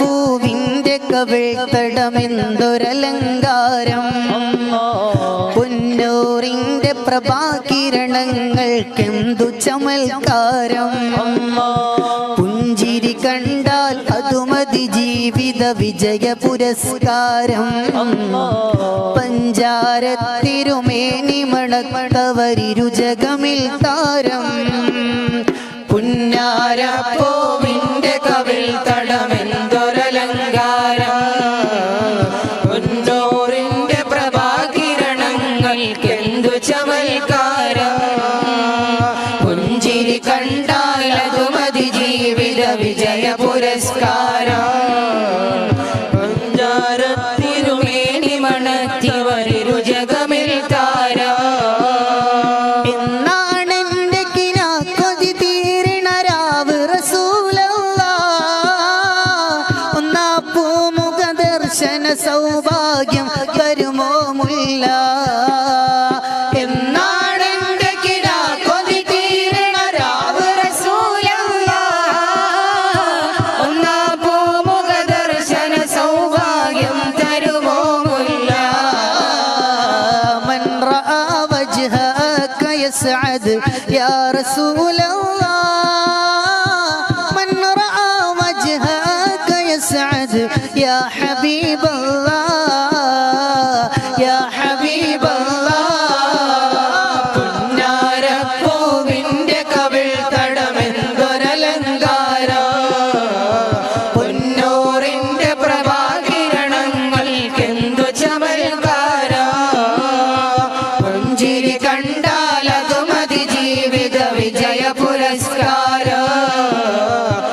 പൂവിന്റെ കവിൾ തടമെന്തൊരലങ്കാരം? പൊന്നൂറിന്റെ പ്രഭാകിരണങ്ങൾക്കെന്തു ചമൽക്കാരം? പുഞ്ചിരി കണ്ടാൽ അതുമതി ജീവിത വിജയ പുരസ്കാരം. പഞ്ചാരത്തിരുമേനി മണത്തവരിരുജകമിൽ താരം. പുന്നാരപ്പോവിന്റെ പ്രഭാകിരണങ്ങൾക്കെന്തു ചമൽക്കാരം? പുഞ്ചിരി കണ്ടാൽ അതുമതി ജീവിത വിജയ പുരസ്കാരം. താരം സൗഭാഗ്യം വരുമോ മുല്ല. يا رسول الله من رأى وجهك يسعد يا حبيب الله ವಿಜಯಪುರ